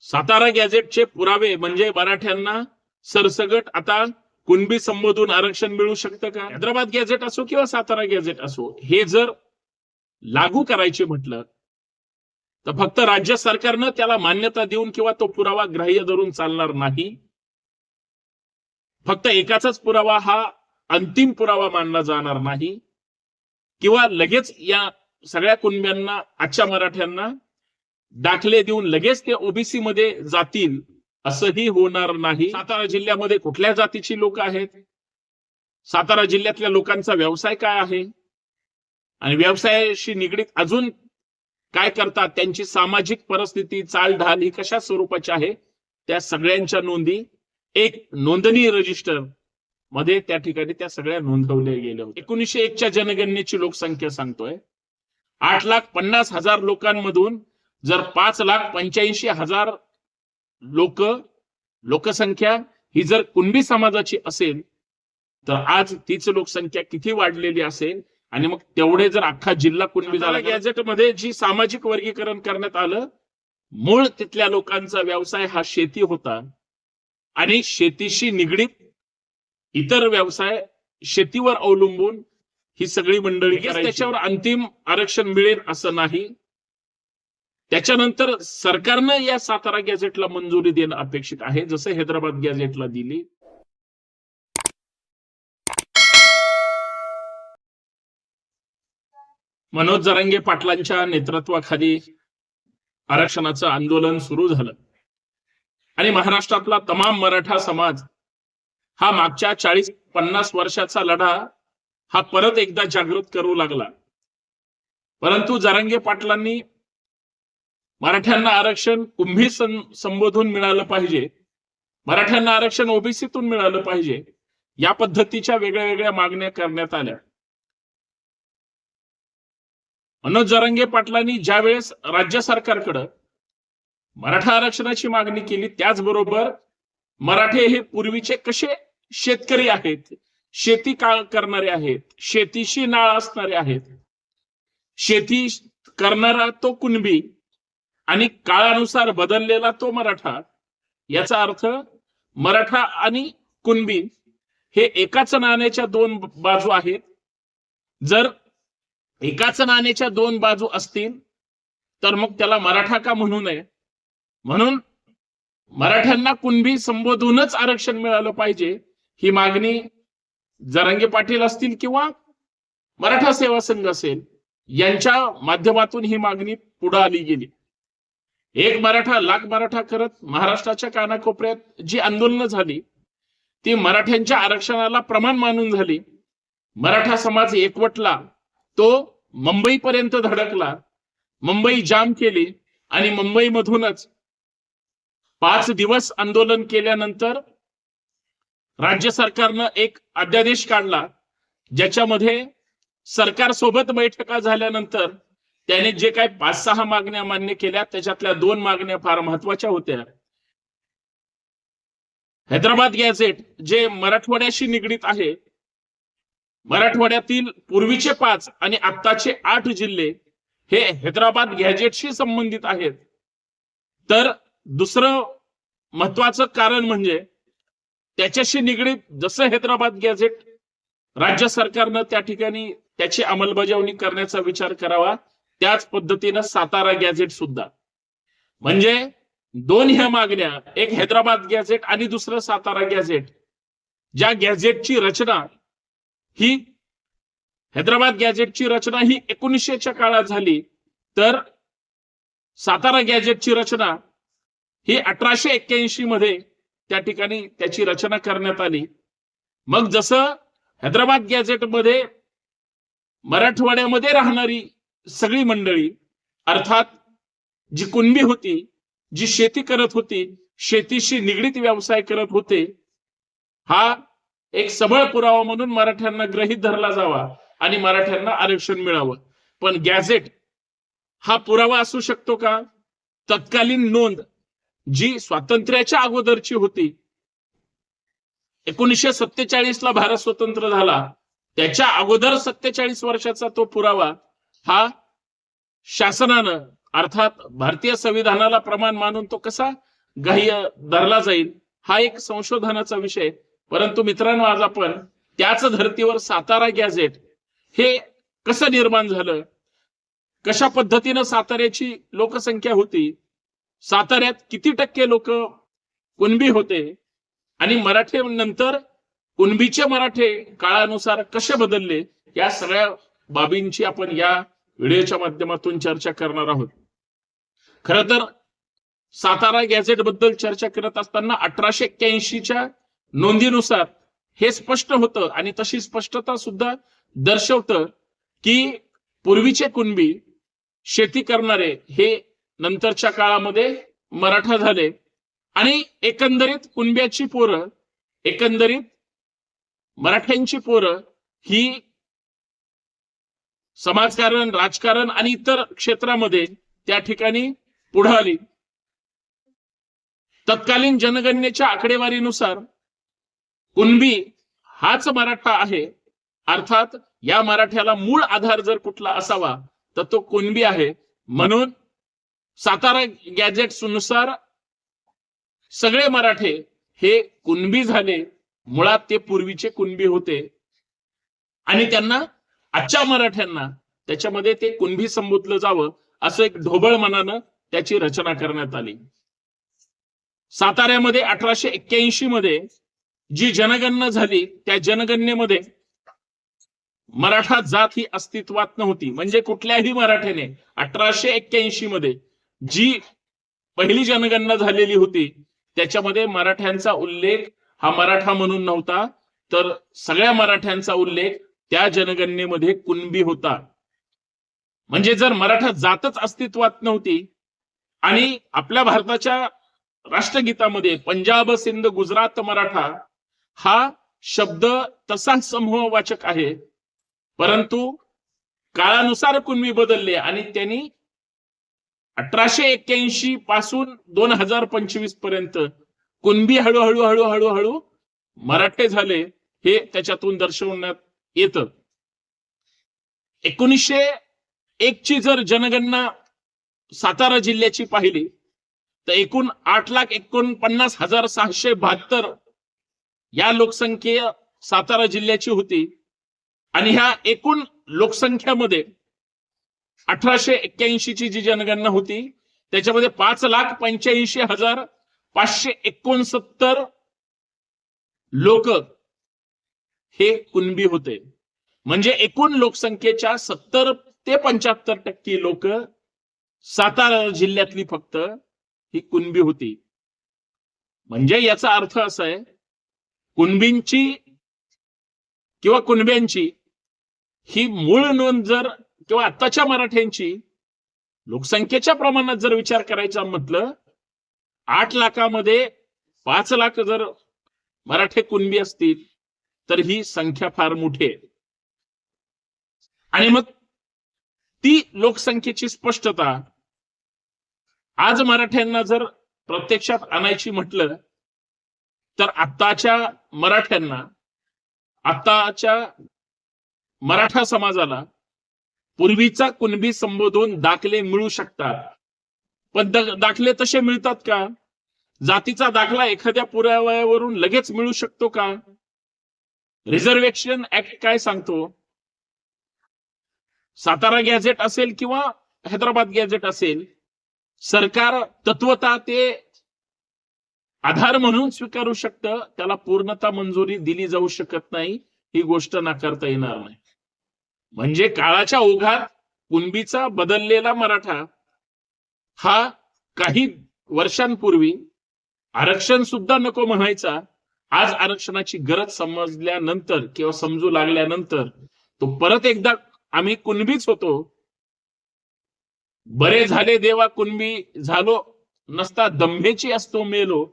सातारा गॅझेटचे पुरावे म्हणजे मराठ्यांना सरसगट आता कुणबी संबोधून आरक्षण मिळू शकतं का? हैदराबाद गॅझेट असो किंवा सातारा गॅझेट असो हे जर लागू करायचे म्हटलं तर फक्त राज्य सरकारनं त्याला मान्यता देऊन किंवा तो पुरावा ग्राह्य धरून चालणार नाही. फक्त एकाचाच पुरावा हा अंतिम पुरावा मानला जाणार नाही. किंवा लगेच या सगळ्या कुणब्यांना आजच्या मराठ्यांना दाखले देऊन लगेच ते ओबीसी मध्ये जातील असंही होणार नाही. सातारा जिल्ह्यामध्ये कुठल्या जातीची लोक आहेत? सातारा जिल्ह्यातल्या लोकांचा व्यवसाय काय आहे? आणि व्यवसायाशी निगडीत अजून काय करतात? त्यांची सामाजिक परिस्थिती चालढाल ही कशा स्वरूपाची आहे? त्या सगळ्यांच्या नोंदी एक नोंदणी रजिस्टरमध्ये त्या ठिकाणी त्या सगळ्या नोंदवल्या गेल्या होत्या. एकोणीशे एकच्या जनगणनेची लोकसंख्या सांगतोय. आठ लाख पन्नास हजार लोकांमधून जर पाच लाख पंच्याऐंशी हजार लोक लोकसंख्या ही जर कुणबी समाजाची असेल तर आज तीच लोकसंख्या किती वाढलेली असेल? आणि मग तेवढे जर अख्खा जिल्हा कुणबी झाला गॅझेटमध्ये जी सामाजिक वर्गीकरण करण्यात आलं मूळ तिथल्या लोकांचा व्यवसाय हा शेती होता. आणि शेतीशी निगडीत इतर व्यवसाय शेतीवर अवलंबून ही सगळी मंडळी. त्याच्यावर अंतिम आरक्षण मिळेल असं नाही. त्याच्यानंतर सरकारनं या सातारा गॅझेटला मंजुरी देणं अपेक्षित आहे. जसं हैदराबाद गॅझेटला दिली. मनोज जरांगे पाटलांच्या नेतृत्वाखाली आरक्षणाचं आंदोलन सुरू झालं. आणि महाराष्ट्रातला तमाम मराठा समाज हा मागच्या चाळीस पन्नास वर्षाचा लढा हा परत एकदा जागृत करू लागला. परंतु जरांगे पाटलांनी मराठ्यांना आरक्षण कुंभी संबोधून मिळालं पाहिजे. मराठ्यांना आरक्षण ओबीसीतून मिळालं पाहिजे. या पद्धतीच्या वेगळ्या वेगळ्या मागण्या करण्यात आल्या. मनोज जरांगे पाटलांनी ज्या वेळेस राज्य सरकारकडं मराठा आरक्षणाची मागणी केली त्याचबरोबर मराठे हे पूर्वीचे कसे शेतकरी आहेत शेती का करणारे आहेत शेतीशी नाळ असणारे आहेत शेती करणारा तो कुणबी आणि काळानुसार बदललेला तो मराठा याचा अर्थ मराठा आणि कुणबी हे एकाच नाण्याच्या दोन बाजू आहेत. जर एकाच नाण्याच्या दोन बाजू असतील तर मग त्याला मराठा का म्हणू नये? म्हणून मराठ्यांना कुणबी संबोधूनच आरक्षण मिळालं पाहिजे ही मागणी जरांगे पाटील असतील किंवा मराठा सेवा संघ असेल यांच्या माध्यमातून ही मागणी पुढे आली गेली. एक मराठा लाख मराठा करत महाराष्ट्राच्या कानाकोपऱ्यात जी आंदोलनं झाली ती मराठ्यांच्या आरक्षणाला प्रमाण मानून झाली. मराठा समाज एकवटला तो मुंबईपर्यंत धडकला मुंबई जाम केली आणि मुंबईमधूनच पाच दिवस आंदोलन केल्यानंतर राज्य सरकारनं एक अध्यादेश काढला ज्याच्यामध्ये सरकारसोबत बैठका झाल्यानंतर त्याने जे काही पाच सहा मागण्या मान्य केल्या त्याच्यातल्या दोन मागण्या फार महत्त्वाच्या होत्या. हैदराबाद गॅझेट जे मराठवाड्याशी निगडीत आहे मराठवाड्यातील पूर्वीचे पाच आणि आत्ताचे आठ जिल्हे हे हैदराबाद गॅझेटशी संबंधित आहेत. तर दुसरं महत्वाचं कारण म्हणजे त्याच्याशी निगडीत जसं हैदराबाद गॅझेट राज्य सरकारनं त्या ठिकाणी त्याची अंमलबजावणी करण्याचा विचार करावा त्याच पद्धतीनं सातारा गॅझेट सुद्धा. म्हणजे दोन ह्या मागण्या एक हैदराबाद गॅझेट आणि दुसरं सातारा गॅझेट. ज्या गॅझेटची रचना ही हैदराबाद गॅझेटची रचना ही एकोणीसशेच्या काळात झाली तर सातारा गॅझेटची रचना ही अठराशे एक्क्याऐंशी मध्ये त्या ठिकाणी त्याची रचना करण्यात आली. मग जसं हैदराबाद गॅझेटमध्ये मराठवाड्यामध्ये राहणारी सगळी मंडळी अर्थात जी कुणबी होती जी शेती करत होती शेतीशी निगडीत व्यवसाय करत होते हा एक सबळ पुरावा म्हणून मराठ्यांना ग्रहित धरला जावा आणि मराठ्यांना आरक्षण मिळावं. पण गॅझेट हा पुरावा असू शकतो का? तत्कालीन नोंद जी स्वातंत्र्याच्या अगोदरची होती एकोणीसशे सत्तेचाळीस ला भारत स्वतंत्र झाला त्याच्या अगोदर सत्तेचाळीस वर्षाचा तो पुरावा हा शासनानं अर्थात भारतीय संविधानाला प्रमाण मानून तो कसा ग्राह्य धरला जाईल हा एक संशोधनाचा विषय. परंतु मित्रांनो आज आपण त्याच धर्तीवर सातारा गॅझेट हे कसं निर्माण झालं? कशा पद्धतीनं साताऱ्याची लोकसंख्या होती? साताऱ्यात किती टक्के लोक कुणबी होते? आणि मराठे नंतर कुणबीचे मराठे काळानुसार कसे बदलले? या सगळ्या बाबींची आपण या व्हिडिओच्या माध्यमातून चर्चा करणार आहोत. खर तर सातारा गॅझेटबद्दल चर्चा करत असताना अठराशे एक्क्याऐंशीच्या नोंदीनुसार हे स्पष्ट होतं आणि तशी स्पष्टता सुद्धा दर्शवतं की पूर्वीचे कुणबी शेती करणारे हे नंतरच्या काळामध्ये मराठा झाले आणि एकंदरीत कुणब्याची पोरं एकंदरीत मराठ्यांची पोरं ही समाजकारण राजकारण आणि इतर क्षेत्रामध्ये त्या ठिकाणी पुढे आली. तत्कालीन जनगणनेच्या आकडेवारीनुसार कुणबी हाच मराठा आहे अर्थात या मराठ्याला मूळ आधार जर कुठला असावा तर तो कुणबी आहे. म्हणून सातारा गॅजेट्सनुसार सगळे मराठे हे कुणबी झाले. मुळात ते पूर्वीचे कुणबी होते. आणि त्यांना आजच्या मराठ्यांना त्याच्यामध्ये ते कुणबी संबोधलं जावं असं एक ढोबळ मनानं त्याची रचना करण्यात आली. साताऱ्यामध्ये अठराशे एक्क्याऐंशी मध्ये जी जनगणना झाली त्या जनगणनेमध्ये मराठा जात ही अस्तित्वात नव्हती. म्हणजे कुठल्याही मराठ्याने अठराशे एक्क्याऐंशी मध्ये जी पहिली जनगणना झालेली होती त्याच्यामध्ये मराठ्यांचा उल्लेख हा मराठा म्हणून नव्हता तर सगळ्या मराठ्यांचा उल्लेख त्या जनगणनेमध्ये कुणबी होता. म्हणजे जर मराठा जातच अस्तित्वात नव्हती आणि आपल्या भारताच्या राष्ट्रगीतामध्ये पंजाब सिंध गुजरात मराठा हा शब्द तसा समूहवाचक आहे. परंतु काळानुसार कुणबी बदलले आणि त्यांनी अठराशे एक्क्याऐंशी पासून दोन हजार पंचवीसपर्यंत कुणबी हळूहळू हळूहळू हळू मराठे झाले हे त्याच्यातून दर्शवण्यात येतं. एकोणीसशे एक ची जर जनगणना सातारा जिल्ह्याची पाहिली तर एकूण आठ लाख एकोणपन्नास हजार सहाशे बहात्तर या लोकसंख्ये सातारा जिल्ह्याची होती. आणि ह्या एकूण लोकसंख्यामध्ये अठराशे एक्क्याऐंशी ची जी जनगणना होती त्याच्यामध्ये पाच लाख पंच्याऐंशी हजार पाचशे एकोणसत्तर लोक हे कुणबी होते. म्हणजे एकूण लोकसंख्येच्या सत्तर ते पंच्याहत्तर टक्के लोक सातारा जिल्ह्यातली फक्त ही कुणबी होती. म्हणजे याचा अर्थ असा आहे कुणबींची किंवा कुणब्यांची ही मूळ नोंद जर किंवा आत्ताच्या मराठ्यांची लोकसंख्येच्या प्रमाणात जर विचार करायचा म्हटलं आठ लाखामध्ये पाच लाख जर मराठे कुणबी असतील तर ही संख्या फार मोठी आहे. आणि मग ती लोकसंख्येची स्पष्टता आज मराठ्यांना जर प्रत्यक्षात आणायची म्हटलं तर आत्ताच्या मराठ्यांना आत्ताच्या मराठा समाजाला पूर्वीचा कुणबी संबोधून दाखले मिळू शकतात. पण दाखले तसे मिळतात का? जातीचा दाखला एखाद्या पुराव्यावरून लगेच मिळू शकतो का? रिझर्वेशन ऍक्ट काय सांगतो? सातारा गॅझेट असेल किंवा हैदराबाद गॅझेट असेल सरकार तत्वता ते आधार म्हणून स्वीकारू शकतं त्याला पूर्णता मंजुरी दिली जाऊ शकत नाही ही गोष्ट नाकारता येणार नाही. म्हणजे काळाच्या ओघात कुणबीचा बदललेला मराठा हा काही वर्षांपूर्वी आरक्षण सुद्धा नको म्हणायचा आज आरक्षणाची गरज समजल्यानंतर किंवा समजू लागल्यानंतर तो परत एकदा आम्ही कुणबीच होतो. बरे झाले देवा कुणबी झालो नसता दंभेची असतो मेलो.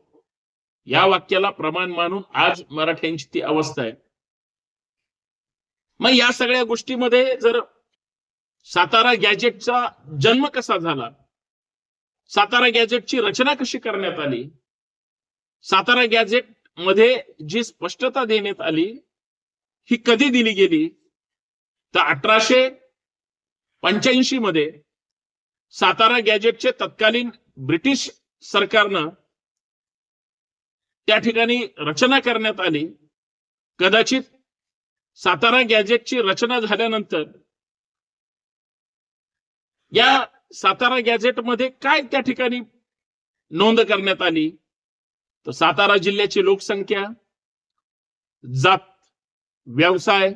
या वाक्याला प्रमाण मानून आज मराठ्यांची ती अवस्था आहे. मग या सगळ्या गोष्टीमध्ये जर सातारा गॅजेटचा जन्म कसा झाला? सातारा गॅजेटची रचना कशी करण्यात आली? सातारा गॅजेट मध्ये जी स्पष्टता देण्यात आली ही कधी दिली गेली? तर अठराशे पंच्याऐंशी मध्ये सातारा गॅजेटचे तत्कालीन ब्रिटिश सरकारनं त्या ठिकाणी रचना करण्यात आली. कदाचित सातारा गॅजेटची रचना झाल्यानंतर या सातारा गॅजेटमध्ये काय त्या ठिकाणी नोंद करण्यात आली? तर सातारा जिल्ह्याची लोकसंख्या जात व्यवसाय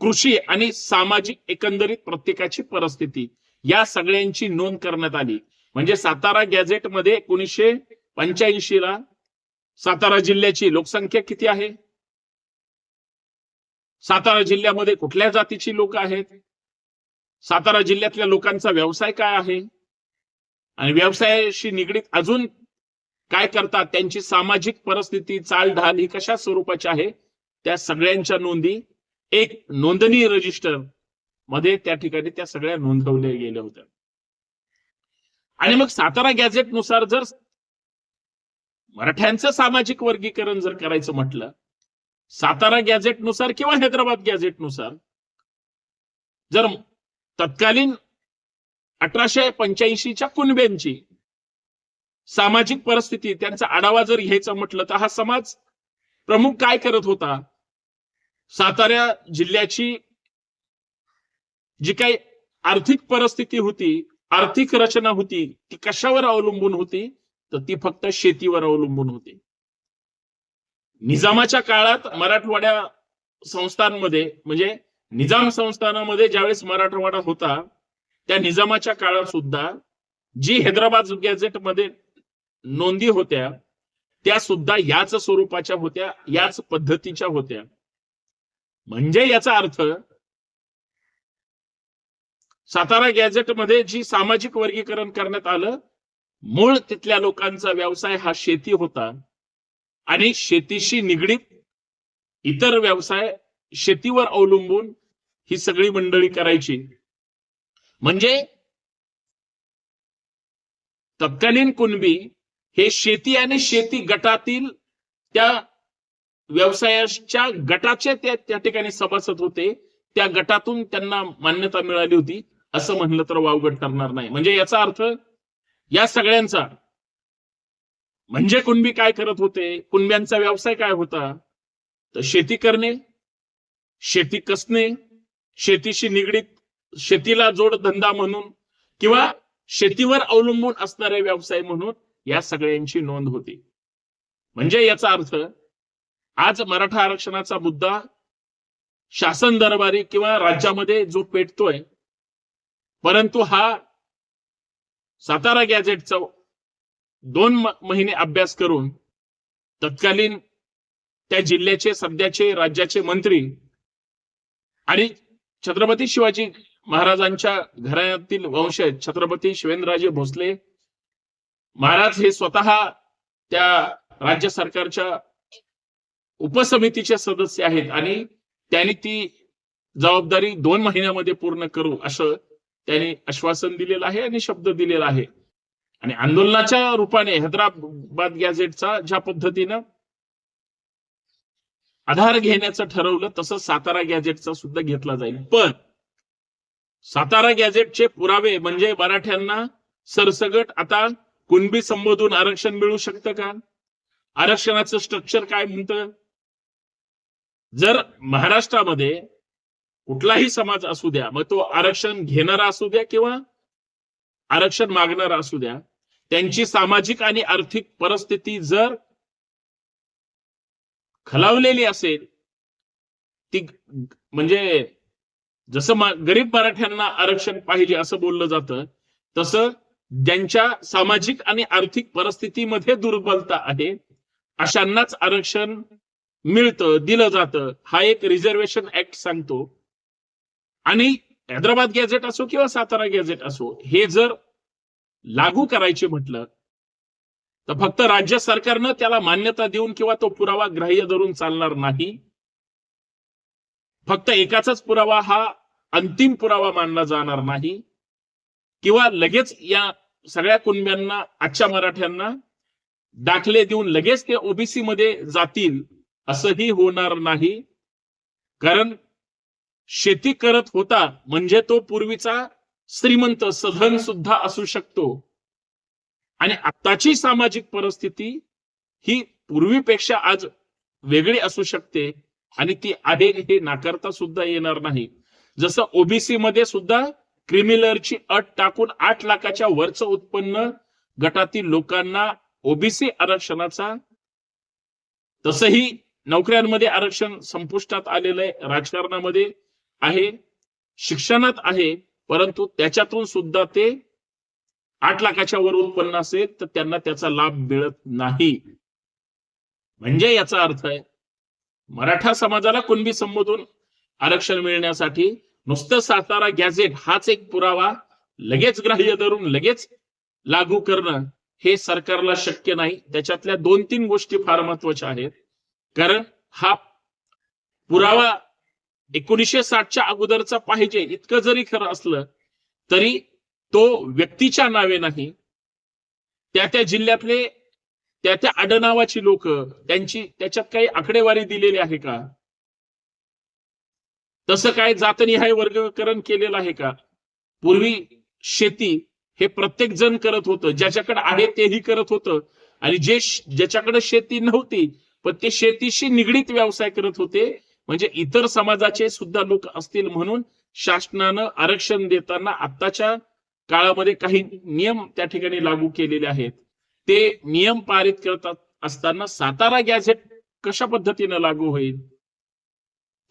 कृषी आणि सामाजिक एकंदरीत प्रत्येकाची परिस्थिती या सगळ्यांची नोंद करण्यात आली. म्हणजे सातारा गॅझेटमध्ये एकोणीसशे पंच्याऐंशी ला सातारा जिल्ह्याची लोकसंख्या किती आहे? सातारा जिल्ह्यामध्ये कुठल्या जातीची लोक आहेत? सातारा जिल्ह्यातल्या लोकांचा व्यवसाय काय आहे? आणि व्यवसायाशी निगडीत अजून काय करतात? त्यांची सामाजिक परिस्थिती चालढाल ही कशा स्वरूपाची आहे? त्या सगळ्यांच्या नोंदी एक नोंदणी रजिस्टरमध्ये त्या ठिकाणी त्या सगळ्या नोंदवल्या गेल्या होत्या. आणि मग सातारा गॅझेटनुसार जर मराठ्यांचं सामाजिक वर्गीकरण जर करायचं म्हटलं सातारा गॅझेटनुसार किंवा हैदराबाद गॅझेटनुसार जर तत्कालीन अठराशे पंच्याऐंशीच्या कुणब्यांची सामाजिक परिस्थिती त्यांचा आढावा जर घ्यायचा म्हटलं तर हा समाज प्रमुख काय करत होता? सातारा जिल्ह्याची जी काही आर्थिक परिस्थिती होती आर्थिक रचना होती ती कशावर अवलंबून होती? तर ती फक्त शेतीवर अवलंबून होती. निजामाच्या काळात मराठवाड्या संस्थांमध्ये म्हणजे निजाम संस्थानामध्ये ज्यावेळेस मराठवाडा होता त्या निजामाच्या काळात सुद्धा जी हैदराबाद गॅझेटमध्ये नोंदी होत्या त्या सुद्धा याच स्वरूपाच्या होत्या याच पद्धतीच्या होत्या. म्हणजे याचा अर्थ सातारा गॅझेटमध्ये जी सामाजिक वर्गीकरण करण्यात आलं मूळ तिथल्या लोकांचा व्यवसाय हा शेती होता. आणि शेतीशी निगडीत इतर व्यवसाय शेतीवर अवलंबून ही सगळी मंडळी करायची. म्हणजे तत्कालीन कुणबी हे शेती आणि शेती गटातील त्या व्यवसायाच्या गटाचे ते त्या ठिकाणी सभासद होते. त्या गटातून त्यांना मान्यता मिळाली होती. असं म्हणलं तर वावगट ठरणार नाही. म्हणजे याचा अर्थ या सगळ्यांचा म्हणजे कुणबी काय करत होते? कुणब्यांचा व्यवसाय काय होता? तर शेती करणे शेती कसणे शेतीशी निगडीत शेतीला जोडधंदा म्हणून किंवा शेतीवर अवलंबून असणारे व्यवसाय म्हणून या सगळ्यांची नोंद होती. म्हणजे याचा अर्थ आज मराठा आरक्षणाचा मुद्दा शासन दरबारी किंवा राज्यामध्ये जो पेटतोय परंतु हा सातारा गॅझेटचा दोन महिने अभ्यास करून तत्कालीन त्या जिल्ह्याचे सध्याचे राज्याचे मंत्री आणि छत्रपती शिवाजी महाराजांच्या घराण्यातील वंशज छत्रपती शिवेंद्रराजे भोसले महाराज हे स्वतः त्या राज्य सरकारच्या उपसमितीचे सदस्य आहेत आणि त्यांनी ती जबाबदारी दोन महिन्यामध्ये पूर्ण करू असं त्यांनी आश्वासन दिलेलं आहे आणि शब्द दिलेला आहे. आणि आंदोलनाच्या रूपाने हैदराबाद गॅझेटचा ज्या पद्धतीनं आधार घेण्याचं ठरवलं तसं सातारा गॅझेटचा सुद्धा घेतला जाईल. पण सातारा गॅझेटचे पुरावे म्हणजे मराठ्यांना सरसगट आता कुणबी संबोधून आरक्षण मिळू शकतं का? आरक्षणाचं स्ट्रक्चर काय म्हणतं? जर महाराष्ट्रामध्ये कुठलाही समाज असू द्या मग तो आरक्षण घेणारा असू द्या किंवा आरक्षण मागणारा असू द्या त्यांची सामाजिक आणि आर्थिक परिस्थिती जर खलावलेली असेल ती म्हणजे जसं गरीब मराठ्यांना आरक्षण पाहिजे असं बोललं जातं तसं ज्यांच्या सामाजिक आणि आर्थिक परिस्थितीमध्ये दुर्बलता आहे अशांनाच आरक्षण मिळतं दिलं जातं. हा एक रिझर्वेशन ऍक्ट सांगतो. आणि हैदराबाद गॅझेट असो किंवा सातारा गॅझेट असो हे जर लागू करायचे म्हटलं तर फक्त राज्य सरकारनं त्याला मान्यता देऊन किंवा तो पुरावा ग्राह्य धरून चालणार नाही. फक्त एकाचाच पुरावा हा अंतिम पुरावा मानला जाणार नाही. किंवा लगेच या सगळ्या कुणब्यांना आजच्या मराठ्यांना दाखले देऊन लगेच ते ओबीसी मध्ये जातील असंही होणार नाही. कारण शेती करत होता म्हणजे तो पूर्वीचा श्रीमंत सधन सुद्धा असू शकतो. आणि आत्ताची सामाजिक परिस्थिती ही पूर्वीपेक्षा आज वेगळी असू शकते आणि ती आहे हे नाकारता सुद्धा येणार नाही. जसं ओबीसी मध्ये सुद्धा क्रिमिलरची अट टाकून आठ लाखाच्या वरचं उत्पन्न गटातील लोकांना ओबीसी आरक्षणाचा तसंही नोकऱ्यांमध्ये आरक्षण संपुष्टात आलेलं आहे राजकारणामध्ये आहे शिक्षणात आहे परंतु त्याच्यातून सुद्धा ते आठ लाखाच्या वर उत्पन्न असेल तर त्यांना त्याचा लाभ मिळत नाही. म्हणजे याचा अर्थ आहे मराठा समाजाला कुणबी संबोधून आरक्षण मिळण्यासाठी नुसतं सातारा गॅझेट हाच एक पुरावा लगेच ग्राह्य धरून लगेच लागू करणं हे सरकारला शक्य नाही. त्याच्यातल्या दोन तीन गोष्टी फार महत्त्वाच्या आहेत. कारण हा पुरावा एकोणीसशे साठच्या अगोदरचा पाहिजे इतकं जरी खरं असलं तरी तो व्यक्तीच्या नावे नाही. त्या त्या जिल्ह्यातले त्या त्या आडनावाची लोक त्यांची त्याच्यात काही आकडेवारी दिलेली आहे का? तसं काय जातनिहाय वर्गीकरण केलेलं आहे का? पूर्वी शेती हे प्रत्येक जण करत होतं. ज्याच्याकडे आहे तेही करत होतं. आणि जे ज्याच्याकडे शेती नव्हती पण ते शेतीशी निगडीत व्यवसाय करत होते. म्हणजे इतर समाजाचे सुद्धा लोक असतील म्हणून शासनानं आरक्षण देताना आत्ताच्या काळामध्ये काही नियम त्या ठिकाणी लागू केलेले आहेत. ते नियम पारित करतात असताना सातारा गॅझेट कशा पद्धतीनं लागू होईल?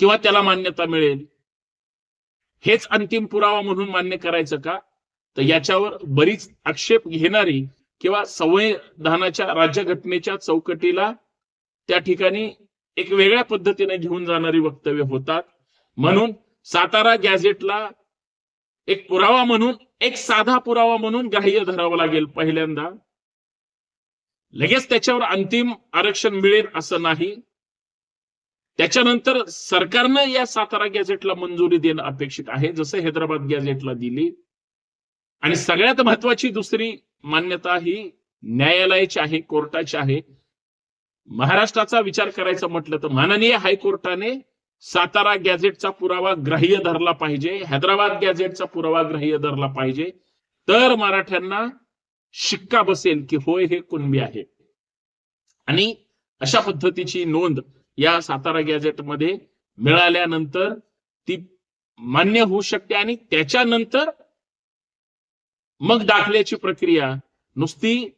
किंवा त्याला मान्यता मिळेल? हेच अंतिम पुरावा म्हणून मान्य करायचं का? तर याच्यावर बरीच आक्षेप घेणारी किंवा संविधानाच्या राज्यघटनेच्या चौकटीला त्या ठिकाणी एक वेगळ्या पद्धतीने घेऊन जाणारी वक्तव्य होतात. म्हणून सातारा गॅझेटला एक पुरावा म्हणून एक साधा पुरावा म्हणून ग्राह्य धरावा लागेल पहिल्यांदा. लगेच त्याच्यावर अंतिम आरक्षण मिळेल असं नाही. त्याच्यानंतर सरकारनं या सातारा गॅझेटला मंजुरी देणं अपेक्षित आहे जसं हैदराबाद गॅझेटला दिली. आणि सगळ्यात महत्वाची दुसरी मान्यता ही न्यायालयाची आहे कोर्टाची आहे. महाराष्ट्राचा विचार करायचा म्हटलं तर माननीय हायकोर्टाने सातारा गॅझेटचा पुरावा ग्राह्य धरला पाहिजे हैदराबाद गॅझेटचा पुरावा ग्राह्य धरला पाहिजे. तर मराठ्यांना शिक्का बसेल की होय हे कुणबी आहे. आणि अशा पद्धतीची नोंद या सातारा गॅझेटमध्ये मिळाल्यानंतर ती मान्य होऊ शकते आणि त्याच्यानंतर मग दाखल्याची प्रक्रिया. नुसती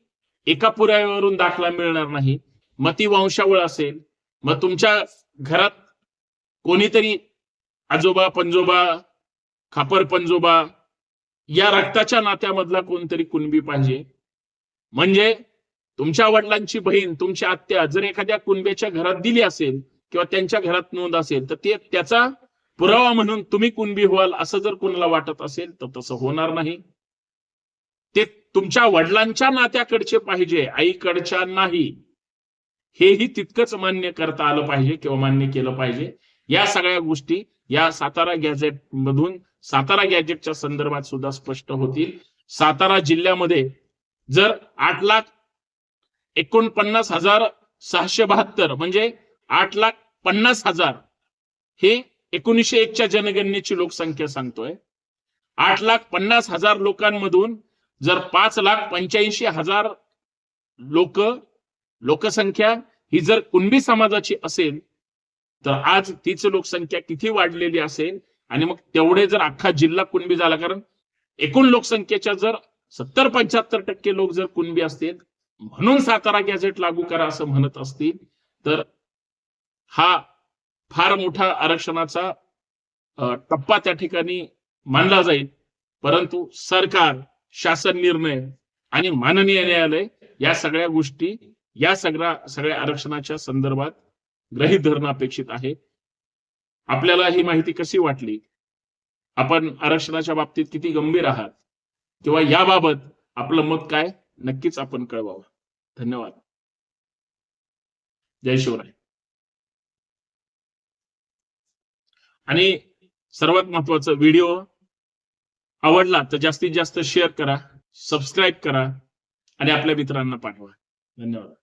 एका पुराव्यावरून दाखला मिळणार नाही. मग ती वंशावळ असेल. मग तुमच्या घरात कोणीतरी आजोबा पंजोबा खापर पंजोबा या रक्ताच्या नात्यामधला कोणतरी कुणबी पाहिजे. म्हणजे तुमच्या वडिलांची बहीण तुमची आत्या जर एखाद्या कुणबेच्या घरात दिली असेल किंवा त्यांच्या घरात नोंद असेल तर ते त्याचा पुरावा म्हणून तुम्ही कुणबी व्हाल असं जर कोणाला वाटत असेल तर तसं होणार नाही. ते तुमच्या वडिलांच्या नात्याकडचे पाहिजे आईकडच्या नाही. हेही तितकंच मान्य करता आलं पाहिजे किंवा मान्य केलं पाहिजे. या सगळ्या गोष्टी या सातारा गॅझेट मधून सातारा गॅजेटच्या संदर्भात सुद्धा स्पष्ट होतील. सातारा जिल्ह्यामध्ये जर आठ लाख एकोणपन्नास हजार सहाशे बहात्तर म्हणजे आठ लाख पन्नास हजार. हे एकोणीसशे एकच्या जनगणनेची लोकसंख्या सांगतोय. आठ लाख पन्नास हजार लोकांमधून जर पाच लाख पंच्याऐंशी हजार लोक लोकसंख्या ही जर कुणबी समाजाची असेल तर आज तीच लोकसंख्या किती वाढलेली असेल? आणि मग तेवढे जर अख्खा जिल्हा कुणबी झाला कारण एकूण लोकसंख्येच्या जर सत्तर पंच्याहत्तर टक्के लोक जर कुणबी असतील म्हणून सातारा गॅझेट लागू करा असं म्हणत असतील तर हा फार मोठा आरक्षणाचा टप्पा त्या ठिकाणी मानला जाईल. परंतु सरकार शासन निर्णय आणि माननीय न्यायालय या सगळ्या गोष्टी या सगळ्या सगळ्या आरक्षणाच्या संदर्भात ग्रहित धरणं अपेक्षित आहे. आपल्याला ही माहिती कशी वाटली? आपण आरक्षणाच्या बाबतीत किती गंभीर आहात? किंवा याबाबत आपलं मत काय? नक्कीच आपण कळवावं. धन्यवाद. जय शिवराय. आणि सर्वात महत्वाचं व्हिडिओ आवडला तर जास्तीत जास्त शेअर करा सबस्क्राईब करा आणि आपल्या मित्रांना पाठवा. धन्यवाद.